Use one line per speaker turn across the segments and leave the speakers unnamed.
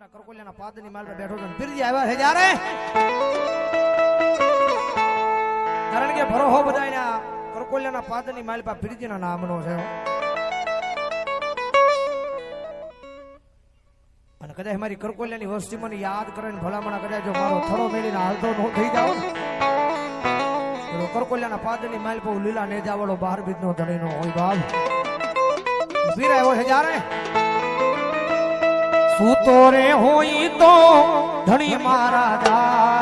મારા કરકોલિયાના પાદની માલ પર બેઠો છું પીરજી આવ્યા છે જ્યારે કારણ કે ભરોહો બધાને આ કરકોલિયાના પાદની માલ પર પીરજીના નામનો છે અને કદાચ મારી કરકોલિયાની વસ્તી મને યાદ કરે ને ભલામણા કદાચ જો મારો થડો મેળીને હાલતો ન થઈ જાવ તો કરકોલિયાના પાદની માલ પર હું લીલા નેજા વાળો બહાર બીજનો ધણીનો હોય બાપ વીર આવ્યો છે જ્યારે સૂતો રે હોય તો ધણી મારા જાગર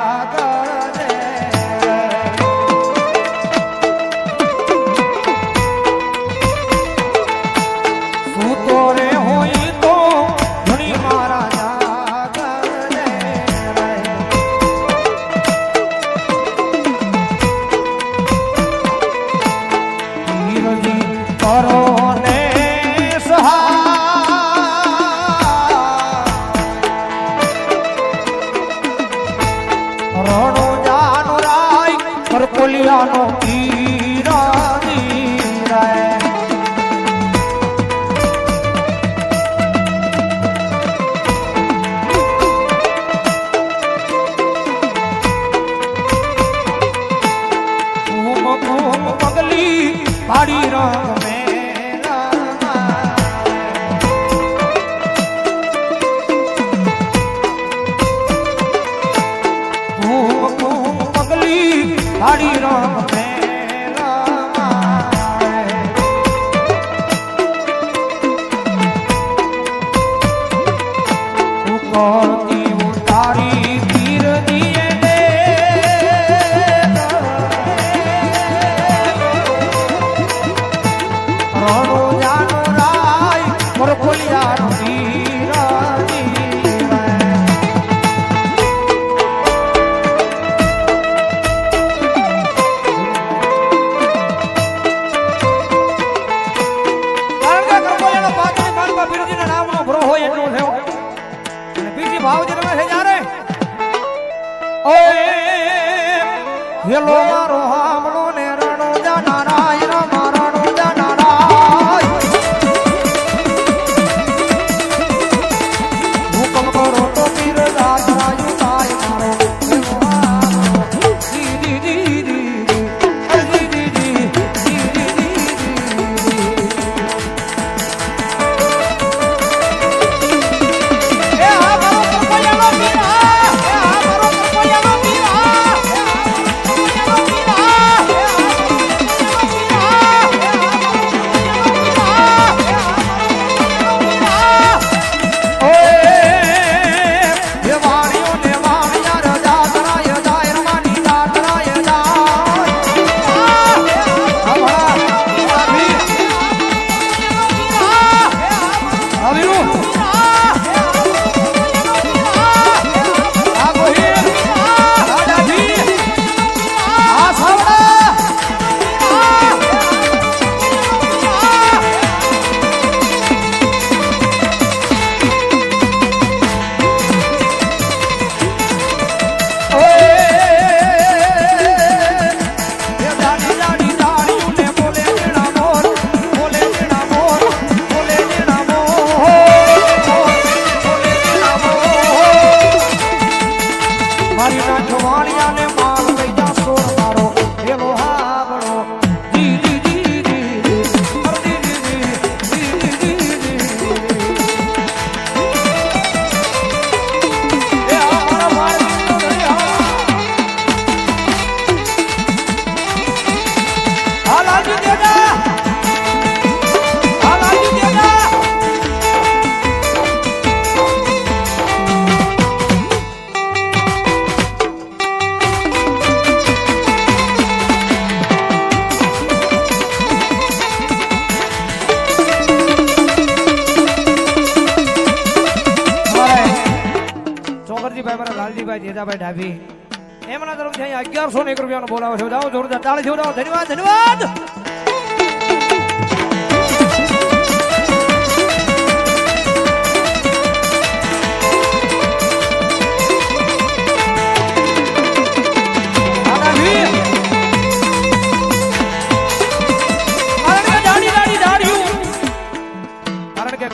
અહીંયા અગિયારસો ને એક રૂપિયાનો બોલાવો છો. જાઓ, જોરદાર. તાળી જોડાવો ધન્યવાદ ધન્યવાદ!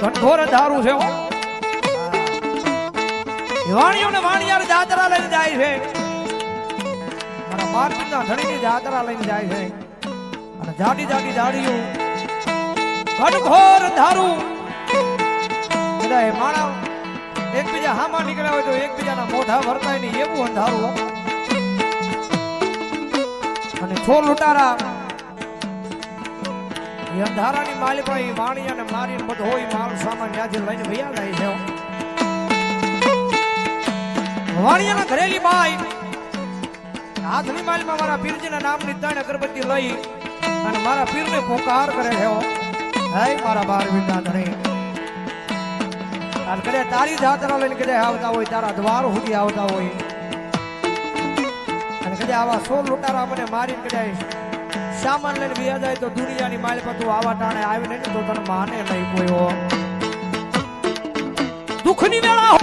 ઘનઘોર ધારું છે વાણિયો ને વાણિયાર દાદરા લઈને જાય છે. માર્ગના ધણીની જાત્રા લઈને જાય છે અને જાડી જાડી જાડીઓ ઘનઘોર ધારું બધા માણા એકબીજા હામાં નીકળ્યા હોય તો એકબીજાના મોઢા ભરતાય નહીં, એવું અંધારું. અને છોર લૂંટારા એ અંધારાની માલિપાઈ વાણી અને મારી બધો હોય માલ સામાન ત્યાંથી લઈને ભૈયા જાય છે. વાણિયાના ઘરેલી બાઈ હાથની માલમાં મારા પીરજીના નામની ત્રણ અગરબત્તી લઈ અને મારા પીરને પોકાર કરે છે હે. મારા બાર વિના ધણી. અને કદાચ તારી જાતરા લઈને કદાચ આવતા હોય, તારા દ્વાર સુધી આવતા હોય. અને કદાચ આવા સો લૂંટારા મને મારી કદાચ સામાન લઈને વ્યા જાય તો દુનિયાની માલ પર તું આવા ટાણે આવી નહીં તો તને માને નહીં કોઈ દુઃખની વેળા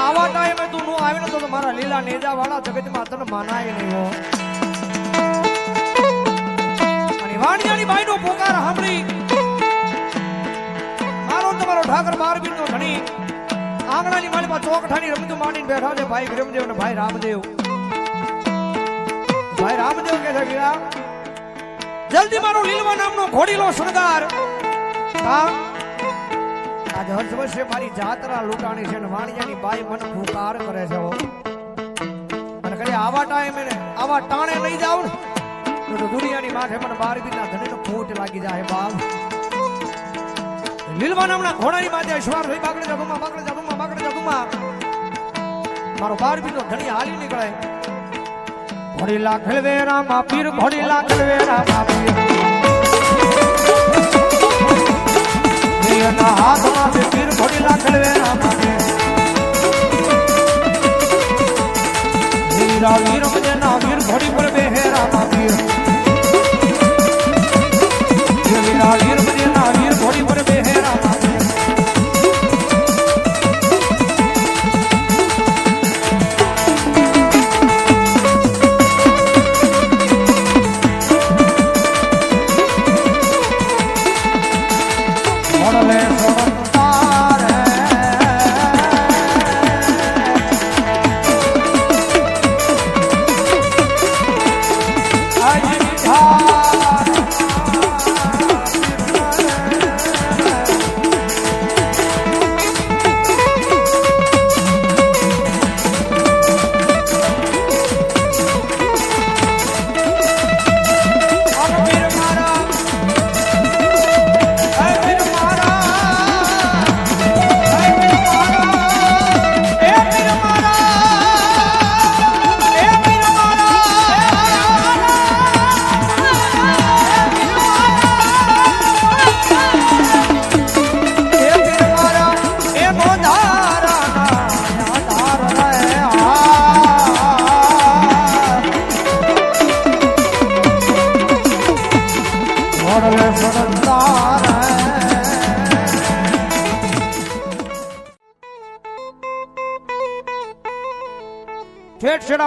આવા ટાઈમે તું નો આવે ને તો મારા લીલા નેજા વાળા જગતમાં તને માનાય નહીં હો. અને વાણિયાની બાઈનો પોકાર સાંભળી. મારો ને તમારો ઠાકર મારબીર નો ધણી. આંગણાની માળીમાં ચોકઠાની રમતું માંડીને બેઠા છે ભાઈ વિરમદેવ ને ભાઈ રામદેવ. ભાઈ રામદેવ કે છે જલ્દી મારો લીલવા નામનો ઘોડીલો શણગાર. હા? આજે હર્ષ વર્ષે મારી જાત્રા લૂંટાણી છે ને વાણિયાની બાઈ મને પુકાર કરે છે અને કદી આવા ટાઈમે ને આવા ટાણે લઈ જાવ ને, તો દુનિયાની માથે મને બાર બીના ધણીનો ફૂટ લાગી જાય બાપ. લીલવા હમણાં ઘોડાની માથે શ્વાર થઈ બાકડે જાદુમાં બાકડે જાદુમાં બાકડે ગુમા મારો બાર બીનો ધણી હાલી નીકળે. ઘોડી લાખલ વેરા માં પીર ઘોડી લાખલમાં પીર એના હાથમાં બે પીર ઘોડી લાખલ વેરા માં પીર વીરા વીર મજના વીર ઘોડી પર બેહેરા માં પીર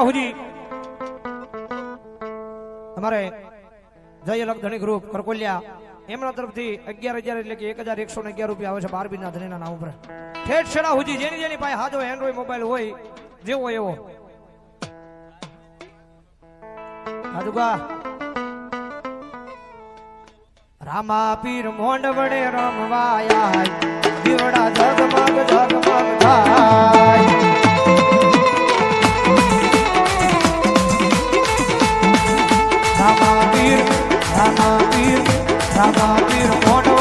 સુધી અમારે જય અલગ ધણી ગ્રુપ કરકોલિયા એમના તરફથી અગિયાર હજાર એટલે કે એક હજાર એકસો ને અગિયાર રૂપિયા આવે છે બારબીના ધણીના નામ ઉપર. ઠેઠ છેડા સુધી જેની જેની પાસે હાજો એન્ડ્રોઈડ મોબાઈલ હોય, જેવો એવો. હાજુગા રામા પીર મોંડ વડે રમવાયા દીવડા જગમગ જગમગ થાય. રામા પીર રામા પીર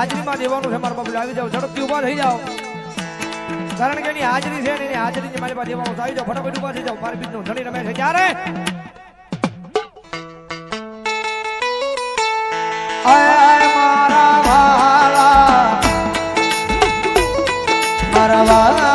આવી જાઓ, ઝડપથી ઊભા થઈ જાઓ. કારણ કે એની હાજરી છે એની હાજરી મારી પાસે દેવાનું આવી જાઓ, ફટાફટ ઊભા થઈ જાઓ. બાર બીજનો ધણી રમે છે. આય મારા વાલા, મારા મારા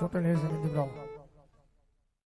Tô beleza, amigo Brown.